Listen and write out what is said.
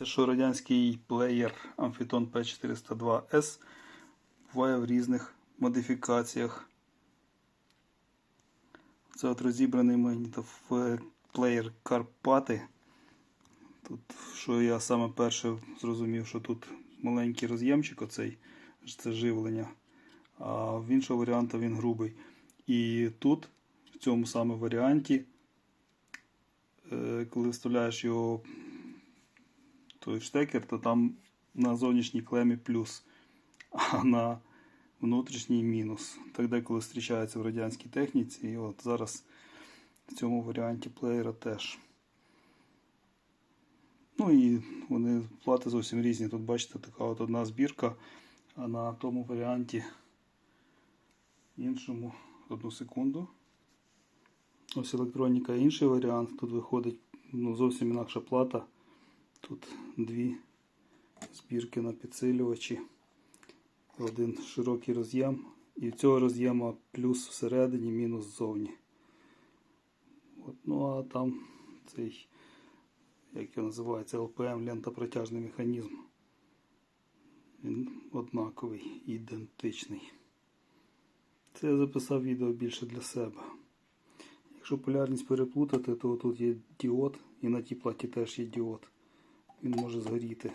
Це що радянський плеєр Amphiton P402S буває в різних модифікаціях. Це от розібраний магнітоплеєр Карпати. Тут, що я саме перше зрозумів, що тут маленький роз'ємчик, оцей, це живлення, а в іншого варіанта він грубий. І тут, в цьому саме варіанті, е, коли вставляєш його той штекер, то там на зовнішній клемі плюс, а на внутрішній мінус. Так деколи зустрічається в радянській техніці, і от зараз в цьому варіанті плеєра теж. Ну і вони плати зовсім різні. Тут бачите, така от одна збірка, а на тому варіанті іншому одну секунду. Ось електроніка інший варіант. Тут виходить ну, зовсім інакша плата. Тут дві збірки на підсилювачі, один широкий роз'єм. І в цього роз'єма плюс всередині, мінус ззовні. От, ну а там цей, як його називається, ЛПМ, лентопротяжний механізм. Він однаковий, ідентичний. Це я записав відео більше для себе. Якщо полярність переплутати, то тут є діод і на тій платі теж є діод. Він може згоріти.